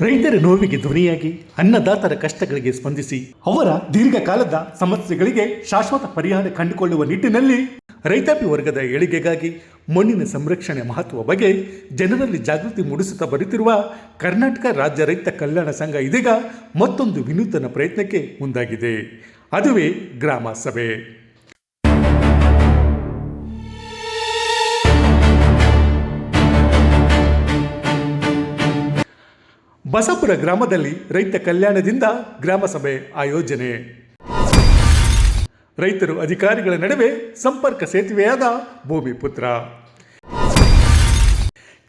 ರೈತರ ನೋವಿಗೆ ಧ್ವನಿಯಾಗಿ, ಅನ್ನದಾತರ ಕಷ್ಟಗಳಿಗೆ ಸ್ಪಂದಿಸಿ, ಅವರ ದೀರ್ಘಕಾಲದ ಸಮಸ್ಯೆಗಳಿಗೆ ಶಾಶ್ವತ ಪರಿಹಾರ ಕಂಡುಕೊಳ್ಳುವ ನಿಟ್ಟಿನಲ್ಲಿ ರೈತಾಪಿ ವರ್ಗದ ಏಳಿಗೆಗಾಗಿ ಮಣ್ಣಿನ ಸಂರಕ್ಷಣೆ ಮಹತ್ವ ಬಗ್ಗೆ ಜನರಲ್ಲಿ ಜಾಗೃತಿ ಮೂಡಿಸುತ್ತಾ ಬರುತ್ತಿರುವ ಕರ್ನಾಟಕ ರಾಜ್ಯ ರೈತ ಕಲ್ಯಾಣ ಸಂಘ ಇದೀಗ ಮತ್ತೊಂದು ವಿನೂತನ ಪ್ರಯತ್ನಕ್ಕೆ ಮುಂದಾಗಿದೆ. ಅದುವೇ ಗ್ರಾಮ ಸಭೆ. ಬಸಪುರ ಗ್ರಾಮದಲ್ಲಿ ರೈತ ಕಲ್ಯಾಣದಿಂದ ಗ್ರಾಮಸಭೆ ಆಯೋಜನೆ. ರೈತರು ಅಧಿಕಾರಿಗಳ ನಡುವೆ ಸಂಪರ್ಕ ಸೇತುವೆಯಾದ ಭೂಮಿಪುತ್ರ.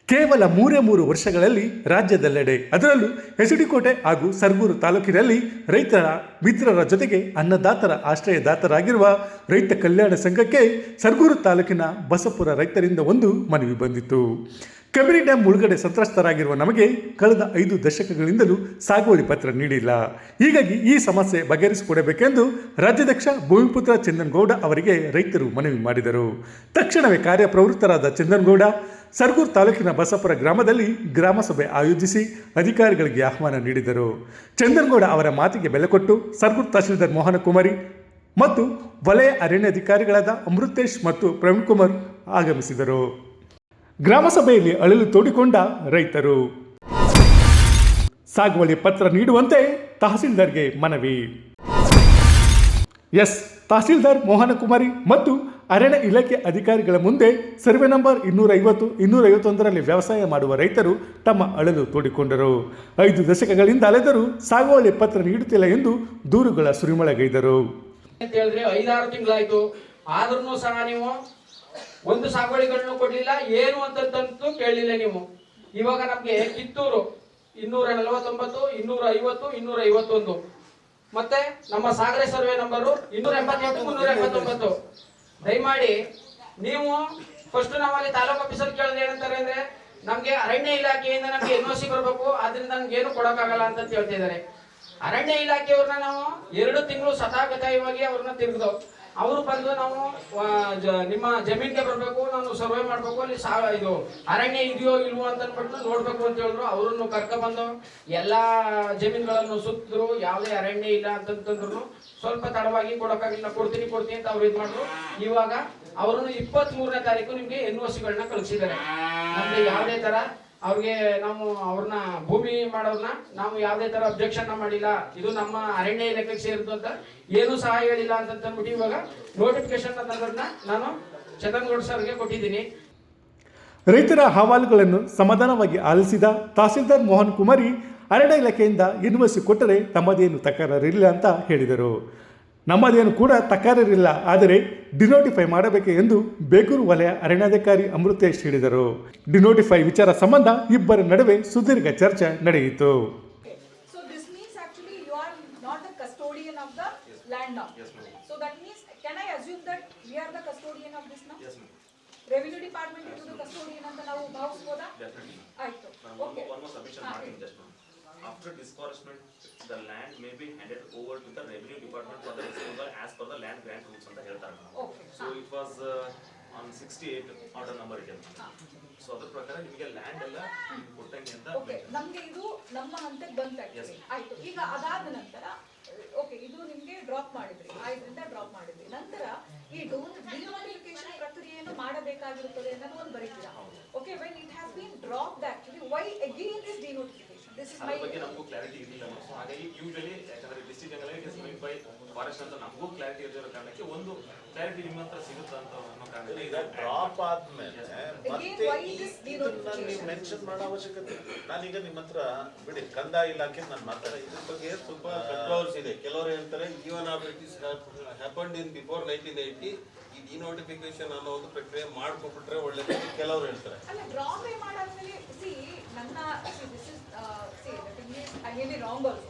ಕೇವಲ ಮೂರೇ ಮೂರು ವರ್ಷಗಳಲ್ಲಿ ರಾಜ್ಯದೆಲ್ಲೆಡೆ, ಅದರಲ್ಲೂ ಹೆಸಡಿಕೋಟೆ ಹಾಗೂ ಸರ್ಗೂರು ತಾಲೂಕಿನಲ್ಲಿ ರೈತರ ಮಿತ್ರರ ಜೊತೆಗೆ ಅನ್ನದಾತರ ಆಶ್ರಯದಾತರಾಗಿರುವ ರೈತ ಕಲ್ಯಾಣ ಸಂಘಕ್ಕೆ ಸರ್ಗೂರು ತಾಲೂಕಿನ ಬಸಪುರ ರೈತರಿಂದ ಒಂದು ಮನವಿ ಬಂದಿತ್ತು. ಕಬಿನಿ ಡ್ಯಾಂ ಮುಳುಗಡೆ ಸಂತ್ರಸ್ತರಾಗಿರುವ ನಮಗೆ ಕಳೆದ ಐದು ದಶಕಗಳಿಂದಲೂ ಸಾಗುವಳಿ ಪತ್ರ ನೀಡಿಲ್ಲ. ಹೀಗಾಗಿ ಈ ಸಮಸ್ಯೆ ಬಗೆಹರಿಸಿಕೊಡಬೇಕೆಂದು ರಾಜ್ಯಾಧ್ಯಕ್ಷ ಭೂಮಿಪುತ್ರ ಚಂದನ್ಗೌಡ ಅವರಿಗೆ ರೈತರು ಮನವಿ ಮಾಡಿದರು. ತಕ್ಷಣವೇ ಕಾರ್ಯಪ್ರವೃತ್ತರಾದ ಚಂದನ್ಗೌಡ ಸರ್ಗೂರ್ ತಾಲೂಕಿನ ಬಸಪುರ ಗ್ರಾಮದಲ್ಲಿ ಗ್ರಾಮ ಸಭೆ ಆಯೋಜಿಸಿ ಅಧಿಕಾರಿಗಳಿಗೆ ಆಹ್ವಾನ ನೀಡಿದರು. ಚಂದನ್ಗೌಡ ಅವರ ಮಾತಿಗೆ ಬೆಲೆ ಕೊಟ್ಟು ಸರ್ಗೂರ್ ತಹಶೀಲ್ದಾರ್ ಮೋಹನ ಕುಮಾರಿ ಮತ್ತು ವಲಯ ಅರಣ್ಯಾಧಿಕಾರಿಗಳಾದ ಅಮೃತೇಶ್ ಮತ್ತು ಪ್ರವೀಣ್ ಕುಮಾರ್ ಆಗಮಿಸಿದರು. ಗ್ರಾಮ ಸಭೆಯಲ್ಲಿ ಅಳಲು ತೋಡಿಕೊಂಡ ರೈತರು. ಸಾಗುವಳಿ ಪತ್ರ ನೀಡುವಂತೆ ತಹಸೀಲ್ದಾರ್ಗೆ ಮನವಿ. ಎಸ್. ತಹಸೀಲ್ದಾರ್ ಮೋಹನ ಕುಮಾರಿ ಮತ್ತು ಅರಣ್ಯ ಇಲಾಖೆ ಅಧಿಕಾರಿಗಳ ಮುಂದೆ ಸರ್ವೆ ನಂಬರ್ ಇನ್ನೂರ ಐವತ್ತು ಇನ್ನೂರ ಐವತ್ತೊಂದರಲ್ಲಿ ವ್ಯವಸಾಯ ಮಾಡುವ ರೈತರು ತಮ್ಮ ಅಳಲು ತೋಡಿಕೊಂಡರು. ಐದು ದಶಕಗಳಿಂದ ಅಲೆದರೂ ಸಾಗುವಳಿ ಪತ್ರ ನೀಡುತ್ತಿಲ್ಲ ಎಂದು ದೂರುಗಳ ಸುರಿಮಳೆಗೈದರು. ಐದಾರು ತಿಂಗಳಾಯಿತು. ಆದ್ರೂ ಸಹ ನೀವು ಒಂದು ಸಾಗುವಳಿಗಳನ್ನು ಕೊಡ್ಲಿಲ್ಲ, ಏನು ಅಂತಂತಂತೂ ಕೇಳಲಿಲ್ಲ ನೀವು. ಇವಾಗ ನಮ್ಗೆ ಕಿತ್ತೂರು ಇನ್ನೂರ ನಲವತ್ತೊಂಬತ್ತು, ಇನ್ನೂರ ಐವತ್ತು, ಇನ್ನೂರ ಐವತ್ತೊಂದು. ಮತ್ತೆ ನಮ್ಮ ಸಾಗರ ಸರ್ವೆ ನಂಬರು ಇನ್ನೂರ ಎಂಬತ್ತೆಂಟು, ಮುನ್ನೂರ ಎಂಬತ್ತೊಂಬತ್ತು. ದಯಮಾಡಿ ನೀವು ಫಸ್ಟ್ ನಾವಲ್ಲಿ ತಾಲೂಕು ಆಫೀಸರ್ ಕೇಳಿದ್ರೆ ಏನಂತಾರೆ ಅಂದ್ರೆ, ನಮ್ಗೆ ಅರಣ್ಯ ಇಲಾಖೆಯಿಂದ ನಮ್ಗೆ ಎನ್ ಸಿ ಬರಬೇಕು, ಆದ್ರಿಂದ ನಮ್ಗೆ ಏನು ಕೊಡೋಕ್ಕಾಗಲ್ಲ ಅಂತ ಹೇಳ್ತಿದ್ದಾರೆ. ಅರಣ್ಯ ಇಲಾಖೆಯವ್ರನ್ನ ನಾವು ಎರಡು ತಿಂಗಳು ಸತಾಗತಾಯವಾಗಿ ಅವ್ರನ್ನ ತಿರುಗಿದವು ಅವರು ಬಂದು ನಾವು ನಿಮ್ಮ ಜಮೀನ್ಗೆ ಬರಬೇಕು, ನಾನು ಸರ್ವೆ ಮಾಡಬೇಕು, ಅಲ್ಲಿ ಸಾ, ಇದು ಅರಣ್ಯ ಇದೆಯೋ ಇಲ್ವೋ ಅಂತ ಅಂದ್ಬಿಟ್ಟು ನೋಡ್ಬೇಕು ಅಂತ ಹೇಳಿದ್ರು. ಅವ್ರನ್ನು ಬಂದು ಎಲ್ಲಾ ಜಮೀನುಗಳನ್ನು ಸುತ್ತಿದ್ರು, ಯಾವುದೇ ಅರಣ್ಯ ಇಲ್ಲ ಅಂತಂತಂದ್ರು ಸ್ವಲ್ಪ ತಡವಾಗಿ ಕೊಡೋಕ್ಕಾಗಿಲ್ಲ, ಕೊಡ್ತೀನಿ ಕೊಡ್ತೀನಿ ಅಂತ ಅವ್ರು ಇದು ಮಾಡಿದ್ರು. ಇವಾಗ ಅವರನ್ನು ಇಪ್ಪತ್ತ್ ಮೂರನೇ ತಾರೀಕು ನಿಮಗೆ ಎನ್ ಓ ಸಿಗಳನ್ನ ಕಳಿಸಿದ್ದಾರೆ. ನಮ್ಗೆ ಯಾವುದೇ ತರ ಅವ್ರಿಗೆ ನಾವು ಅವ್ರನ್ನ ಭೂಮಿ ಮಾಡೋರ್ನ ನಾವು ಯಾವುದೇ ತರ ಅಬ್ಜೆಕ್ಷನ್ ಮಾಡಿಲ್ಲ. ಇದು ನಮ್ಮ ಅರಣ್ಯ ಇಲಾಖೆಗೆ ಸೇರಿದ್ದು ಅಂತ ಏನು ಸಹ ಹೇಳಿಲ್ಲ ಅಂತ ಅಂದ್ಬಿಟ್ಟು ಇವಾಗ ನೋಟಿಫಿಕೇಶನ್ ತಂದ್ರನ್ನ ನಾನು ಚಂದನ್ಗೌಡ ಸರ್ಗೆ ಕೊಟ್ಟಿದ್ದೀನಿ. ರೈತರ ಅಹವಾಲುಗಳನ್ನು ಸಮಾಧಾನವಾಗಿ ಆಲಿಸಿದ ತಹಸೀಲ್ದಾರ್ ಮೋಹನ್ ಕುಮಾರಿ ಅರಣ್ಯ ಇಲಾಖೆಯಿಂದ ಯೂನಿವರ್ಸಿಟಿ ಕೊಟ್ಟರೆ ತಮ್ಮದೇನು ತಕರಾರಿಲ್ಲ ಅಂತ ಹೇಳಿದರು. ನಮ್ಮದೇನು ಕೂಡ ತಕರಾರಿಲ್ಲ ಆದರೆ ಡಿನೋಟಿಫೈ ಮಾಡಬೇಕು ಎಂದು ಬೇಗೂರು ವಲಯ ಅರಣ್ಯಾಧಿಕಾರಿ ಅಮೃತೇಶ್ ಹೇಳಿದರು. ಡಿನೋಟಿಫೈ ವಿಚಾರ ಸಂಬಂಧ ಇಬ್ಬರ ನಡುವೆ ಸುದೀರ್ಘ ಚರ್ಚೆ ನಡೆಯಿತು. ಡಿಪಾರ್ಟ್ಮೆಂಟ್ ಕಸ್ಟೋಡಿಯನ್ ಅಂತ ನಾವು ಆಯ್ತು ಓಕೆ ಸಬ್ಮಿಷನ್ ಮಾಡ್ತೀನಿ just After disbursement, the land may be handed over to the revenue department for the disposal as per the land grant rules ಅಂತ ಹೇಳ್ತಾರೆ. Okay. So it was uh, on sixty-eight order number ಇದೆ. So ಅದ್ರ ಪ್ರಕಾರ ನಿಮಗೆ land ಎಲ್ಲ ಕೊಟ್ಟಂಗೆ Okay. Okay idu namma hante ಹಂತಕ್ಕೆ ಬಂತ Yes. ಆಯ್ತು ಈಗ ಅದಾದ ನಂತರ ಓಕೆ ಇದು ನಿಮ್ಗೆ ಡ್ರಾಪ್ ಮಾಡಿದ್ರಿ ಐದರಿಂದ ಡ್ರಾಪ್ ಮಾಡಿದ್ರಿ ನಂತರ ಈ ಡೋನ್ ಡಿನೋಟಿಫಿಕೇಶನ್ ಪ್ರಕ್ರಿಯೆಯನ್ನು ಮಾಡಬೇಕಾಗಿರುತ್ತದೆ ಅನ್ನೋದು ಒಂದು ಬರೀತೀರಾ okay when it has been drop actually why again is denotification ಅದ್ರ ಬಗ್ಗೆ ನಮಗೂ ಕ್ಲಾರಿಟಿ ಇರಲಿಲ್ಲ ಸೊ ಹಾಗಾಗಿ ಯೂಶಲಿ ಯಾಕಂದ್ರೆ ಡಿಸ್ಟ್ರಿಕ್ಟ್ ಇಸ್ ಬೈ ಫಾರೆಸ್ಟ್ ಅಂತ ನಮಗೂ ಕ್ಲಾರಿಟಿ ಇರೋ ಕಾರಣಕ್ಕೆ ಒಂದು ಕ್ಲಾರಿಟಿ ನಿಮ್ಮ ಹತ್ರ ಸಿಗುತ್ತಾ ಅಂತ ಅನ್ನೋ ಕಾರಣಕ್ಕೆ ಈಗ ಡ್ರಾಪ್ ಆದ್ಮೇಲೆ ಮತ್ತೆ ಇದನ್ನ ನೀವು ಮೆನ್ಷನ್ ಮಾಡೋ ಅವಶ್ಯಕತೆ. ನಾನೀಗ ನಿಮ್ಮ ಹತ್ರ ಬಿಡಿ ಕಂದಾಯ ಇಲಾಖೆ ನಾನು ಮಾತಾಡ ಇದ್ರ ಬಗ್ಗೆ ತುಂಬಾ ಕಂಟ್ರೋಲ್ಸ್ ಇದೆ. ಕೆಲವರು ಹೇಳ್ತಾರೆ even it happened in before nineteen eighty ಈ ಡಿನೋಟಿಫಿಕೇಶನ್ ಅನ್ನೋ ಒಂದು ಪ್ರಕ್ರಿಯೆ ಮಾಡ್ಕೊಬಿಟ್ರೆ ಒಳ್ಳೇದು ಕೆಲವರು ಹೇಳ್ತಾರೆ. ಅಲ್ಲ ಡ್ರಾಪ್ ಮಾಡಾದ್ಮೇಲೆ ಸಿ ನನ್ನ see this is see I may be wrong also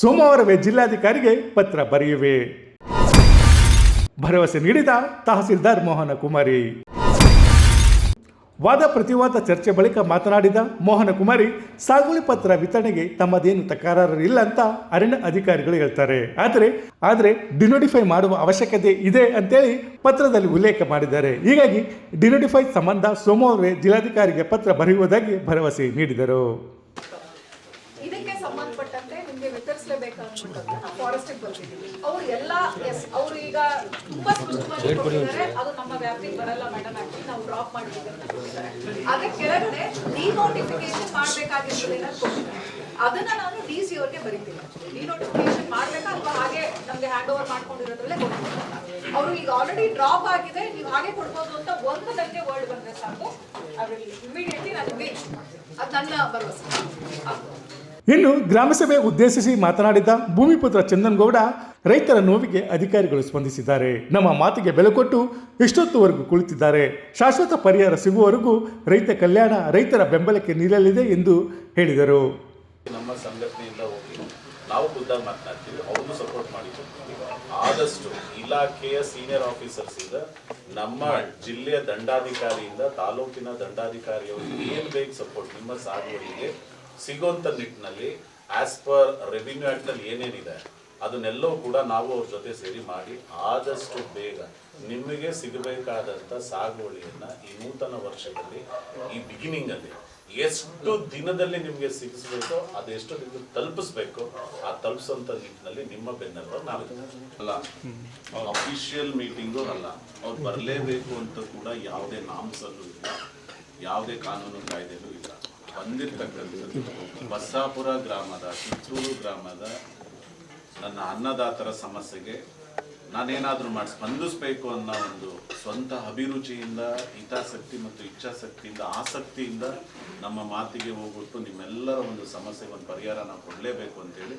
ಸೋಮವಾರವೇ ಜಿಲ್ಲಾಧಿಕಾರಿಗೆ ಪತ್ರ ಬರೆಯುವೆ. ಭರವಸೆ ನೀಡಿದ ತಹಸೀಲ್ದಾರ್ ಮೋಹನ ಕುಮಾರಿ ವಾದ ಪ್ರತಿವಾದ ಚರ್ಚೆ ಬಳಿಕ ಮಾತನಾಡಿದ ಮೋಹನ ಕುಮಾರಿ ಸಾಗುವಳಿ ಪತ್ರ ವಿತರಣೆಗೆ ತಮ್ಮದೇನು ತಕರಾರಿಲ್ಲ ಅಂತ ಅರಣ್ಯ ಅಧಿಕಾರಿಗಳು ಹೇಳ್ತಾರೆ. ಆದರೆ ಆದರೆ ಡಿನೋಟಿಫೈ ಮಾಡುವ ಅವಶ್ಯಕತೆ ಇದೆ ಅಂತೇಳಿ ಪತ್ರದಲ್ಲಿ ಉಲ್ಲೇಖ ಮಾಡಿದ್ದಾರೆ. ಹೀಗಾಗಿ ಡಿನೋಟಿಫೈ ಸಂಬಂಧ ಸೋಮವಾರವೇ ಜಿಲ್ಲಾಧಿಕಾರಿಗೆ ಪತ್ರ ಬರೆಯುವುದಾಗಿ ಭರವಸೆ ನೀಡಿದರು. ಸಂಬಂಧಪಟ್ಟಂತೆ ನಿಮಗೆ ವಿತರಿಸಲೇಬೇಕು ಅನ್ಬಿಟ್ಟು ನಾವು ಫಾರೆಸ್ಟಿಗೆ ಬರ್ತಿದ್ದೀವಿ ಅವ್ರು ಎಲ್ಲ ಎಸ್ ಅವ್ರು ಈಗ ತುಂಬಾ ಸ್ಪಷ್ಟವಾಗಿ ಕೊಟ್ಟಿದ್ದಾರೆ. ಅದು ನಮ್ಮ ವ್ಯಾಪ್ತಿಗೆ ಬರಲ್ಲ ಮೇಡಮ್ ಆಕ್ಚುಲಿ ನಾವು ಡ್ರಾಪ್ ಮಾಡಿದ್ದೀವಿ ಅದ್ರ ಕೆಳಗಡೆ ಡಿನೋಟಿಫಿಕೇಶನ್ ಮಾಡಬೇಕಾಗಿರ್ತದೆ ಅದನ್ನ ನಾನು ಡಿ ಸಿ ಅವ್ರಿಗೆ ಬರೀತೀನಿ. ಡಿನೋಟಿಫಿಕೇಶನ್ ಮಾಡ್ಬೇಕಾ ಅಥವಾ ಹಾಗೆ ನಮ್ಗೆ ಹ್ಯಾಂಡ್ ಓವರ್ ಮಾಡ್ಕೊಂಡಿರೋದ್ರಲ್ಲೇ ಅವರು ಈಗ ಆಲ್ರೆಡಿ ಡ್ರಾಪ್ ಆಗಿದೆ, ನೀವು ಹಾಗೆ ಕೊಡ್ಬೋದು ಅಂತ ಒಂದು ನನಗೆ ವರ್ಡ್ ಬಂದ್ರೆ ಸಾಕು. ಅದರಲ್ಲಿ ಇಮಿಡಿಯೇಟ್ಲಿ ನಾನು ರೀಚ್ ಅದು ನನ್ನ ಭರವಸೆ. ಇನ್ನು ಗ್ರಾಮಸಭೆ ಉದ್ದೇಶಿಸಿ ಮಾತನಾಡಿದ ಭೂಮಿಪುತ್ರ ಚಂದನ್ಗೌಡ ರೈತರ ನೋವಿಗೆ ಅಧಿಕಾರಿಗಳು ಸ್ಪಂದಿಸಿದ್ದಾರೆ. ನಮ್ಮ ಮಾತಿಗೆ ಬೆಲೆ ಕೊಟ್ಟು ಇಷ್ಟೊತ್ತುವರೆಗೂ ಕುಳಿತಿದ್ದಾರೆ. ಶಾಶ್ವತ ಪರಿಹಾರ ಸಿಗುವವರೆಗೂ ರೈತ ಕಲ್ಯಾಣ, ರೈತರ ಬೆಂಬಲಕ್ಕೆ ನಿಲ್ಲಲಿದೆ ಎಂದು ಹೇಳಿದರು. ನಮ್ಮ ಸಂಘಟನೆಯಿಂದ ಹೋಗಿ ನಾವು ಖುದ್ದಾಗಿ ಮಾತನಾಡ್ತೀವಿ. ಸಪೋರ್ಟ್ ಮಾಡಿ ಆದಷ್ಟು ಇಲಾಖೆಯ ಸೀನಿಯರ್ ಆಫೀಸರ್ಸ್ ಇಂದ, ನಮ್ಮ ಜಿಲ್ಲೆಯ ದಂಡಾಧಿಕಾರಿಯಿಂದ, ತಾಲೂಕಿನ ದಂಡಾಧಿಕಾರಿಯವರು ಏನು ಬೇಕು ಸಪೋರ್ಟ್ ನಿಮ್ಮ ಸಾಗುವಳಿಗೆ ಸಿಗೋಂತ ನಿಟ್ಟಿನಲ್ಲಿ ಆಸ್ ಪರ್ ರೆವಿನ್ಯೂ ಆಕ್ಟ್ ಅಲ್ಲಿ ಏನೇನಿದೆ, ಅದನ್ನೆಲ್ಲವೂ ಕೂಡ ನಾವು ಅವ್ರ ಜೊತೆ ಸೇರಿ ಮಾಡಿ ಆದಷ್ಟು ಬೇಗ ನಿಮಗೆ ಸಿಗಬೇಕಾದಂತ ಸಾಗುವಳಿಯನ್ನ ಈ ನೂತನ ವರ್ಷದಲ್ಲಿ, ಈ ಬಿಗಿನಿಂಗ್ ಅಲ್ಲಿ ಎಷ್ಟು ದಿನದಲ್ಲಿ ನಿಮಗೆ ಸಿಗಿಸ್ಬೇಕೋ ಅದೆಷ್ಟು ದಿನ ತಲುಪಿಸ್ಬೇಕು, ಆ ತಲುಪಿಸುವಂತ ನಿಟ್ಟಿನಲ್ಲಿ ನಿಮ್ಮ ಬೆನ್ನೆಲ್ಲ ನಾವು ಅಲ್ಲ ಅಫಿಷಿಯಲ್ ಮೀಟಿಂಗು ಅಲ್ಲ, ಅವ್ರು ಬರಲೇಬೇಕು ಅಂತ ಕೂಡ ಯಾವುದೇ ನಾಮಸಲ್ಲೂ ಇಲ್ಲ, ಯಾವುದೇ ಕಾನೂನು ಕಾಯ್ದೆನೂ ಇಲ್ಲ. ಬಂದಿರ್ತಕ್ಕಂಥದ್ದು. ಬಸ್ಸಾಪುರ ಗ್ರಾಮದ ಕಿತ್ತೂರು ಗ್ರಾಮದ ನನ್ನ ಅನ್ನದಾತರ ಸಮಸ್ಯೆಗೆ ನಾನೇನಾದರೂ ಮಾಡಿ ಸ್ಪಂದಿಸ್ಬೇಕು ಅನ್ನೋ ಒಂದು ಸ್ವಂತ ಅಭಿರುಚಿಯಿಂದ, ಹಿತಾಸಕ್ತಿ ಮತ್ತು ಇಚ್ಛಾಸಕ್ತಿಯಿಂದ, ಆಸಕ್ತಿಯಿಂದ ನಮ್ಮ ಮಾತಿಗೆ ಹೋಗ್ಬಿಟ್ಟು ನಿಮ್ಮೆಲ್ಲರ ಒಂದು ಸಮಸ್ಯೆಗೆ ಒಂದು ಪರಿಹಾರ ನಾವು ಕೊಡಲೇಬೇಕು ಅಂತೇಳಿ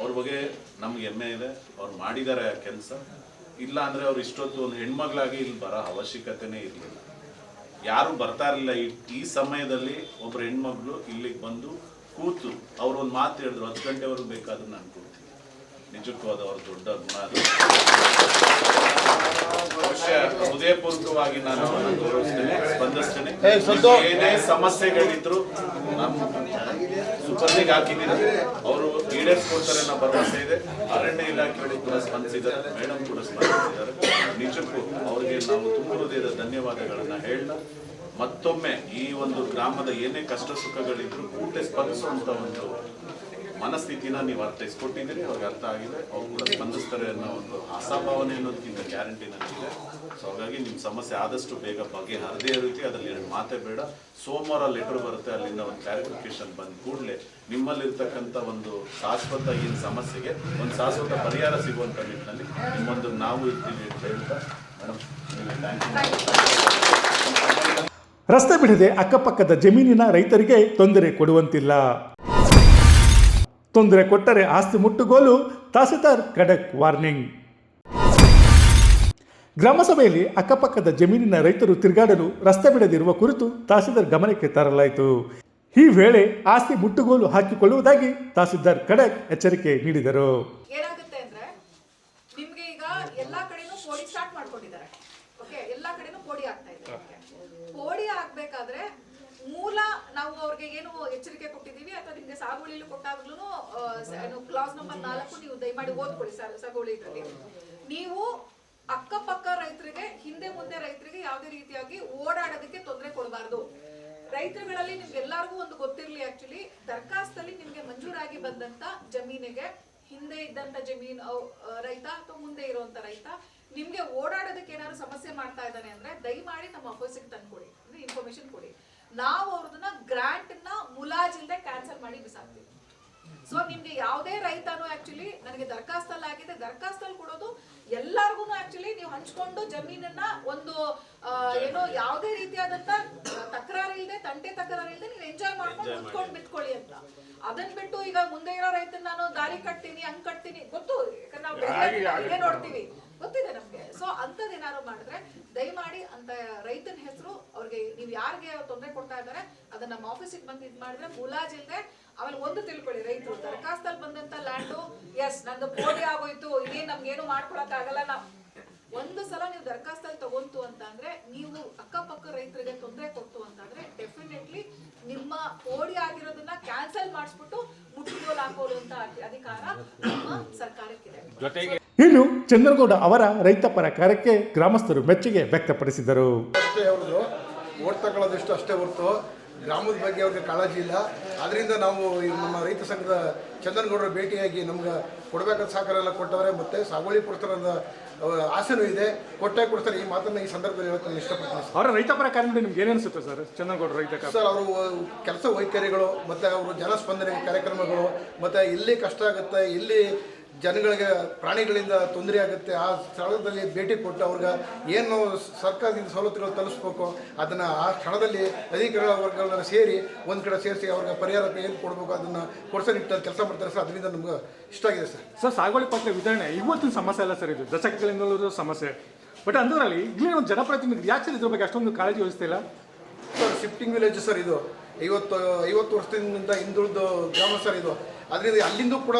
ಅವ್ರ ಬಗ್ಗೆ ನಮ್ಗೆ ಹೆಮ್ಮೆ ಇದೆ. ಅವ್ರು ಮಾಡಿದ್ದಾರೆ ಕೆಲಸ. ಇಲ್ಲ ಅಂದರೆ ಅವ್ರು ಇಷ್ಟೊತ್ತು ಒಂದು ಹೆಣ್ಮಗಳಾಗಿ ಇಲ್ಲಿ ಬರೋ ಅವಶ್ಯಕತೆನೇ ಇರಲಿಲ್ಲ. ಯಾರು ಬರ್ತಾ ಇರಲಿಲ್ಲ. ಈ ಈ ಸಮಯದಲ್ಲಿ ಒಬ್ರು ಹೆಣ್ಮಗ್ಳು ಇಲ್ಲಿಗೆ ಬಂದು ಕೂತು ಅವರು ಒಂದು ಮಾತು ಹೇಳಿದ್ರು ಹತ್ತು ಗಂಟೆವರೆಗೂ ಬೇಕಾದ್ರೂ ನಾನು ಕೊಡ್ತೀನಿ. ನಿಜಕ್ಕೂ ಅದು ಅವ್ರ ದೊಡ್ಡ ಗುಣ ಅದು. ಹೃದಯಪೂರ್ವಕವಾಗಿ ನಾನು ಗೌರವಿಸ್ತೇನೆ ಸ್ಪಂದಿಸ್ತೇನೆ. ಏನೇ ಸಮಸ್ಯೆಗಳಿದ್ರು ನಮ್ಮ ಸುಪರ್ದಿಗೆ ಹಾಕಿದ್ದೀರ? ಅವರು ಈಡೇರಿಸ್ಕೊಡ್ತಾರೆ ಅನ್ನೋ ಭರವಸೆ ಇದೆ. ಅರಣ್ಯ ಇಲಾಖೆಗಳು ಕೂಡ ಸ್ಪಂದಿಸಿದ್ದಾರೆ. ಮೇಡಮ್ ಕೂಡ ಸ್ಪಂದಿಸಿದ್ದಾರೆ. ನಿಜಕ್ಕೂ ಅವರಿಗೆ ನಾವು ತುಂಬ ಹೃದಯದ ಧನ್ಯವಾದಗಳನ್ನ ಹೇಳ ಮತ್ತೊಮ್ಮೆ ಈ ಒಂದು ಗ್ರಾಮದ ಏನೇ ಕಷ್ಟ ಸುಖಗಳಿದ್ರು ಕೂಡಲೇ ಸ್ಪಂದಿಸುವಂತ ಒಂದು ಮನಸ್ಥಿತಿನ ನೀವು ಅರ್ಥೈಸ್ಕೊಟ್ಟಿದ್ದೀರಿ, ಅವ್ರಿಗೆ ಅರ್ಥ ಆಗಿದೆ. ಅವ್ರು ಕೂಡ ಸ್ಪಂದಿಸ್ತಾರೆ ಅನ್ನೋ ಒಂದು ಆಶಾಭಾವನೆ ಅನ್ನೋದಕ್ಕಿಂತ ಗ್ಯಾರಂಟಿ ನನಗಿದೆ. ಸೊ ಹಾಗಾಗಿ ನಿಮ್ಮ ಸಮಸ್ಯೆ ಆದಷ್ಟು ಬೇಗ ಬಗೆಹರದೇ ರೀತಿ ಅದರಲ್ಲಿ ಎರಡು ಮಾತೇ ಬೇಡ. ಸೋಮವಾರ ಲೆಟರ್ ಬರುತ್ತೆ, ಅಲ್ಲಿಂದ ಒಂದು ಕ್ಲಾರಿಫಿಕೇಶನ್ ಬಂದ ಕೂಡಲೇ ನಿಮ್ಮಲ್ಲಿರ್ತಕ್ಕಂಥ ಒಂದು ಶಾಶ್ವತ ಏನು ಸಮಸ್ಯೆಗೆ ಒಂದು ಶಾಶ್ವತ ಪರಿಹಾರ ಸಿಗುವಂಥ ನಿಟ್ಟಿನಲ್ಲಿ ನಿಮ್ಮೊಂದು ನಾವು ಇರ್ತೀವಿ ಅಂತ ಹೇಳ್ತಾ ಮೇಡಮ್ ರಸ್ತೆ ಬಿಡದೆ ಅಕ್ಕಪಕ್ಕದ ಜಮೀನಿನ ರೈತರಿಗೆ ತೊಂದರೆ ಕೊಡುವಂತಿಲ್ಲ. ತೊಂದರೆ ಕೊಟ್ಟರೆ ಆಸ್ತಿ ಮುಟ್ಟುಗೋಲು ತಹಸೀಲ್ದಾರ್ ಖಡಕ್ ವಾರ್ನಿಂಗ್. ಗ್ರಾಮಸಭೆಯಲ್ಲಿ ಅಕ್ಕಪಕ್ಕದ ಜಮೀನಿನ ರೈತರು ತಿರುಗಾಡಲು ರಸ್ತೆ ಬಿಡದಿರುವ ಕುರಿತು ತಹಸೀಲ್ದಾರ್ ಗಮನಕ್ಕೆ ತರಲಾಯಿತು. ಈ ವೇಳೆ ಆಸ್ತಿ ಮುಟ್ಟುಗೋಲು ಹಾಕಿಕೊಳ್ಳುವುದಾಗಿ ತಹಸೀಲ್ದಾರ್ ಖಡಕ್ ಎಚ್ಚರಿಕೆ ನೀಡಿದರು. ಸ್ಟಾರ್ಟ್ ಮಾಡ್ಕೊಂಡಿದ್ದಾರೆ. ಓಕೆ ಎಲ್ಲಾ ಕಡೆನೂ ಕೋಡಿ ಆಗ್ತಾ ಇದೆ. ಕೋಡಿ ಆಗ್ಬೇಕಾದ್ರೆ ನಾವು ಅವ್ರಿಗೆ ಏನು ಎಚ್ಚರಿಕೆ ಕೊಟ್ಟಿದ್ದೀವಿ. ಅಥವಾ ನಿಮ್ಗೆ ಸಾಗುವಳಿಲು ಕೊಟ್ಟಾಗ್ಲೂ ಕ್ಲಾಸ್ ನಂಬರ್ ನಾಲ್ಕು ನೀವು ದಯಮಾಡಿ ಓದ್ಕೊಳ್ಳಿ ಸಾರ್ ಸಾಗುವಳಿ ಇದರಲ್ಲಿ ನೀವು ಅಕ್ಕಪಕ್ಕ ರೈತರಿಗೆ, ಹಿಂದೆ ಮುಂದೆ ರೈತರಿಗೆ ಯಾವುದೇ ರೀತಿಯಾಗಿ ಓಡಾಡೋದಕ್ಕೆ ತೊಂದರೆ ಕೊಡಬಾರ್ದು. ರೈತರುಗಳಲ್ಲಿ ನಿಮ್ಗೆಲ್ಲಾರ್ಗೂ ಒಂದು ಗೊತ್ತಿರಲಿ ಆಕ್ಚುಲಿ ದರ್ಖಾಸ್ತಲ್ಲಿ ನಿಮ್ಗೆ ಮಂಜೂರಾಗಿ ಬಂದಂತ ಜಮೀನಿಗೆ ಹಿಂದೆ ಇದ್ದಂತ ಜಮೀನ್ ರೈತ ಅಥವಾ ಮುಂದೆ ಇರುವಂತ ರೈತ ನಿಮ್ಗೆ ಓಡಾಡೋದಕ್ಕೆ ಏನಾದ್ರು ಸಮಸ್ಯೆ ಮಾಡ್ತಾ ಇದ್ದಾನೆ ಅಂದ್ರೆ ದಯಮಾಡಿ ನಮ್ಮ ಆಫೀಸಿಗೆ ತಂದ್ಕೊಡಿ, ಅಂದ್ರೆ ಇನ್ಫಾರ್ಮೇಶನ್ ಕೊಡಿ. ನಾವು ಅವ್ರದನ್ನ ಗ್ರಾಂಟ್ನ ಮುಲಾಜಿಲ್ದೆ ಕ್ಯಾನ್ಸಲ್ ಮಾಡಿ ಬಿಸಾಕ್ತೀವಿ. ಸೊ ನಿಮ್ಗೆ ಯಾವುದೇ ರೈತನು ಆಕ್ಚುಲಿ ನನಗೆ ದರ್ಖಾಸ್ತಲ್ಲಿ ಆಗಿದೆ. ದರ್ಖಾಸ್ತಲ್ಲಿ ಕೊಡೋದು ಎಲ್ಲಾರ್ಗು ಆಕ್ಚುಲಿ ನೀವು ಹಂಚ್ಕೊಂಡು ಜಮೀನನ್ನ ಒಂದು ಆ, ಏನೋ ಯಾವುದೇ ರೀತಿಯಾದಂತ ತಕರಾರು ಇಲ್ಲದೆ ತಂಟೆ ತಕರಾರು ಇಲ್ಲದೆ ನೀವು ಎಂಜಾಯ್ ಮಾಡ್ಕೊಂಡು ಕುತ್ಕೊಂಡು ಬಿತ್ಕೊಳ್ಳಿ ಅಂತ. ಅದನ್ ಬಿಟ್ಟು ಈಗ ಮುಂದೆ ಇರೋ ರೈತನ ನಾನು ದಾರಿ ಕಟ್ತೀನಿ ಹಂಗ್ ಕಟ್ತೀನಿ ಗೊತ್ತು? ಯಾಕಂದ್ರೆ ನಾವು ನೋಡ್ತೀವಿ. ಗೊತ್ತಿದೆ ನಮ್ಗೆ. ಸೊ ಅಂತದ್ ಏನಾದ್ರು ಮಾಡಿದ್ರೆ ದಯಮಾಡಿ ಅಂತ ರೈತನ ಹೆಸರು ಅವ್ರಿಗೆ ನೀವು ಯಾರಿಗೆ ತೊಂದರೆ ಕೊಡ್ತಾ ಇದ್ದಾರೆ ಅದನ್ನ ನಮ್ಮ ಆಫೀಸಿಗೆ ಬಂದು ಇದು ಮಾಡಿದ್ರೆ ಮುಲಾಜಿಲ್ದೆ ಆಮೇಲೆ ಒಂದು ತಿಳ್ಕೊಳ್ಳಿ ರೈತರು. ದರಖಾಸ್ತಲ್ಲಿ ಬಂದಂತ ಲ್ಯಾಂಡು ಎಸ್ ನಂದು ಪೋಡಿ ಆಗೋಯ್ತು, ಇದೇನ್ ನಮ್ಗೇನು ಮಾಡ್ಕೊಳಕ್ ಆಗಲ್ಲ ನಾವು. ಒಂದು ಸಲ ನೀವು ದರಖಾಸ್ತಲ್ಲಿ ತಗೊಂತು ಅಂತ ಅಂದ್ರೆ ನೀವು ಅಕ್ಕಪಕ್ಕ ರೈತರಿಗೆ ತೊಂದರೆ ಕೊಟ್ಟು ಅಂತ ಅಂದ್ರೆ ಡೆಫಿನೆಟ್ಲಿ ನಿಮ್ಮ ಓಡಿ ಆಗಿರೋದನ್ನ ಕ್ಯಾನ್ಸಲ್ ಮಾಡಿಸ್ಬಿಟ್ಟು ಮುಟ್ಟುಗೋಲು ಅಂತ ಅಧಿಕಾರ ನಮ್ಮ ಸರ್ಕಾರಕ್ಕಿದೆ. ಇನ್ನು ಚಂದ್ರಗೌಡ ಅವರ ರೈತ ಪರ ಕಾರ್ಯಕ್ಕೆ ಗ್ರಾಮಸ್ಥರು ಮೆಚ್ಚುಗೆ ವ್ಯಕ್ತಪಡಿಸಿದರು. ಅಷ್ಟೇ ಅವರು ಓಟ್ ತಗೊಳ್ಳೋದಿಷ್ಟು ಅಷ್ಟೇ ಹೊರತು. ಗ್ರಾಮದ ಬಗ್ಗೆ ಅವ್ರಿಗೆ ಕಾಳಜಿ ಇಲ್ಲ. ಅದರಿಂದ ನಾವು ನಮ್ಮ ರೈತ ಸಂಘದ ಚಂದ್ರಗೌಡರ ಭೇಟಿಯಾಗಿ ನಮ್ಗೆ ಕೊಡಬೇಕಾದ ಸಹಕಾರ ಎಲ್ಲ ಕೊಟ್ಟವರೆ. ಮತ್ತು ಸಾಗುವಳಿ ಕೊಡ್ತಾರದ ಆಸೆನೂ ಇದೆ. ಕೊಟ್ಟೆ ಕೊಡ್ತಾರೆ ಈ ಮಾತನ್ನ ಈ ಸಂದರ್ಭದಲ್ಲಿ ಹೇಳಕ್ಕೆ ನಾನು ಇಷ್ಟಪಡ್ತೀನಿ. ಅವರ ರೈತ ಪರ ಕಾರ್ಯ ನಿಮ್ಗೆ ಏನಿಸುತ್ತೆ ಅನಿಸುತ್ತೆ ಸರ್? ಚಂದ್ರಗೌಡ ರೈತ ಸರ್ ಅವರು ಕೆಲಸ ವೈಖರಿಗಳು ಮತ್ತು ಅವರು ಜನಸ್ಪಂದನೆ ಕಾರ್ಯಕ್ರಮಗಳು ಮತ್ತು ಎಲ್ಲಿ ಕಷ್ಟ ಆಗುತ್ತೆ ಎಲ್ಲಿ ಜನಗಳಿಗೆ ಪ್ರಾಣಿಗಳಿಂದ ತೊಂದರೆ ಆಗುತ್ತೆ ಆ ಸ್ಥಳದಲ್ಲಿ ಭೇಟಿ ಕೊಟ್ಟು ಅವ್ರಿಗೆ ಏನು ಸರ್ಕಾರದಿಂದ ಸವಲತ್ತುಗಳು ತಲುಪಿಸ್ಬೇಕು ಅದನ್ನು ಆ ಸ್ಥಳದಲ್ಲಿ ಅಧಿಕಾರ ವರ್ಗಗಳನ್ನ ಸೇರಿ ಒಂದು ಕಡೆ ಸೇರಿಸಿ ಅವ್ರಿಗೆ ಪರಿಹಾರ ಏನು ಕೊಡಬೇಕು ಅದನ್ನು ಕೊಡಿಸೋ ನಿಟ್ಟಿನಲ್ಲಿ ಕೆಲಸ ಮಾಡ್ತಾರೆ ಸರ್. ಅದರಿಂದ ನಮ್ಗೆ ಇಷ್ಟ ಆಗಿದೆ ಸರ್. ಸರ್ ಸಾಗುವಳಿ ಪಾತ್ರ ವಿತರಣೆ ಇವತ್ತಿನ ಸಮಸ್ಯೆ ಅಲ್ಲ ಸರ್ ಇದು. ದಶಕಗಳಿಂದಲೂ ಸಮಸ್ಯೆ. ಬಟ್ ಅಂದ್ರಲ್ಲಿ ಇಲ್ಲಿ ಒಂದು ಜನಪ್ರತಿನಿಧಿ ಯಾಕೆ ಇದ್ರ ಬಗ್ಗೆ ಅಷ್ಟೊಂದು ಕಾಳಜಿ ವಹಿಸ್ತಿಲ್ಲ ಸರ್ ಶಿಫ್ಟಿಂಗ್ ವಿಲೇಜ್ ಸರ್ ಇದು. ಐವತ್ತು ಐವತ್ತು ವರ್ಷದಿಂದ ಹಿಂದುಳಿದ ಗ್ರಾಮ ಸರ್ ಇದು. ಅದರಿಂದ ಅಲ್ಲಿಂದ ಕೂಡ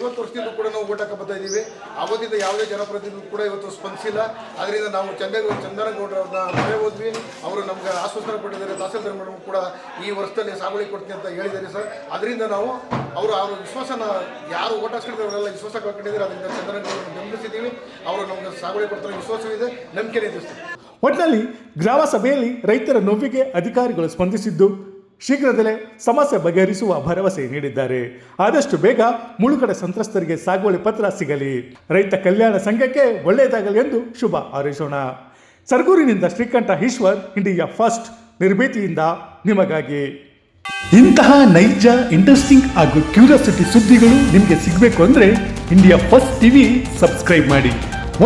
ಇವತ್ತು ವರ್ಷದಿಂದ ಕೂಡ ನಾವು ಓಟ್ ಬರ್ತಾ ಇದ್ದೀವಿ. ಅವತ್ತಿಂದ ಯಾವುದೇ ಜನಪ್ರತಿನಿಧಿ ಕೂಡ ಇವತ್ತು ಸ್ಪಂದಿಸಿಲ್ಲ. ಅದರಿಂದ ನಾವು ಚಂದೇಗೌಡ ಚಂದನಗೌಡರನ್ನ ಮೊರೆ ಹೋದ್ವಿ. ಅವರು ನಮ್ಗೆ ಆಶ್ವಾಸನೆ ಕೊಟ್ಟಿದ್ದಾರೆ. ತಹಸೀಲ್ದಾರ್ ಮೇಡಮ್ ಕೂಡ ಈ ವರ್ಷದಲ್ಲಿ ಸಾಗುವಳಿ ಕೊಡ್ತೀನಿ ಅಂತ ಹೇಳಿದ್ದಾರೆ ಸರ್. ಅದರಿಂದ ನಾವು ಅವರು ಅವರ ವಿಶ್ವಾಸನ ಯಾರು ಓಟ್ ಹಾಕ್ಸ್ಕೊಂಡಿದ್ದಾರೆ ಅವರೆಲ್ಲ ವಿಶ್ವಾಸ ಕಳ್ಕೊಂಡಿದ್ದಾರೆ ಅದರಿಂದ ಚಂದನಗೌಡರನ್ನು ಬೆಂಬಲಿಸಿದ್ದೀವಿ. ಅವರು ನಮ್ಗೆ ಸಾಗುವಳಿ ಕೊಡ್ತಾರೆ. ವಿಶ್ವಾಸವಿದೆ. ನಂಬಿಕೆ ಇದೆ ಒಟ್ಟಿನಲ್ಲಿ ಗ್ರಾಮ ಸಭೆಯಲ್ಲಿ ರೈತರ ನೋವಿಗೆ ಅಧಿಕಾರಿಗಳು ಸ್ಪಂದಿಸಿದ್ದು ಶೀಘ್ರದಲ್ಲೇ ಸಮಸ್ಯೆ ಬಗೆಹರಿಸುವ ಭರವಸೆ ನೀಡಿದ್ದಾರೆ. ಆದಷ್ಟು ಬೇಗ ಮುಳುಗಡೆ ಸಂತ್ರಸ್ತರಿಗೆ ಸಾಗುವಳಿ ಪತ್ರ ಸಿಗಲಿ. ರೈತ ಕಲ್ಯಾಣ ಸಂಘಕ್ಕೆ ಒಳ್ಳೆಯದಾಗಲಿ ಎಂದು ಶುಭ ಹಾರೈಸೋಣ. ಸರ್ಗೂರಿನಿಂದ ಶ್ರೀಕಂಠ ಈಶ್ವರ್, ಇಂಡಿಯಾ ಫಸ್ಟ್, ನಿರ್ಭೀತಿಯಿಂದ ನಿಮಗಾಗಿ. ಇಂತಹ ನೈಜ, ಇಂಟ್ರೆಸ್ಟಿಂಗ್ ಹಾಗೂ ಕ್ಯೂರಿಯಾಸಿಟಿ ಸುದ್ದಿಗಳು ನಿಮಗೆ ಸಿಗಬೇಕು ಅಂದರೆ ಇಂಡಿಯಾ ಫಸ್ಟ್ ಟಿವಿ ಸಬ್ಸ್ಕ್ರೈಬ್ ಮಾಡಿ.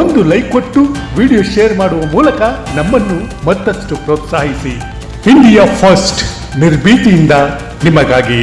ಒಂದು ಲೈಕ್ ಕೊಟ್ಟು ವಿಡಿಯೋ ಶೇರ್ ಮಾಡುವ ಮೂಲಕ ನಮ್ಮನ್ನು ಮತ್ತಷ್ಟು ಪ್ರೋತ್ಸಾಹಿಸಿ. India first. ನಿರ್ಭೀತಿಯಿಂದ ನಿಮಗಾಗಿ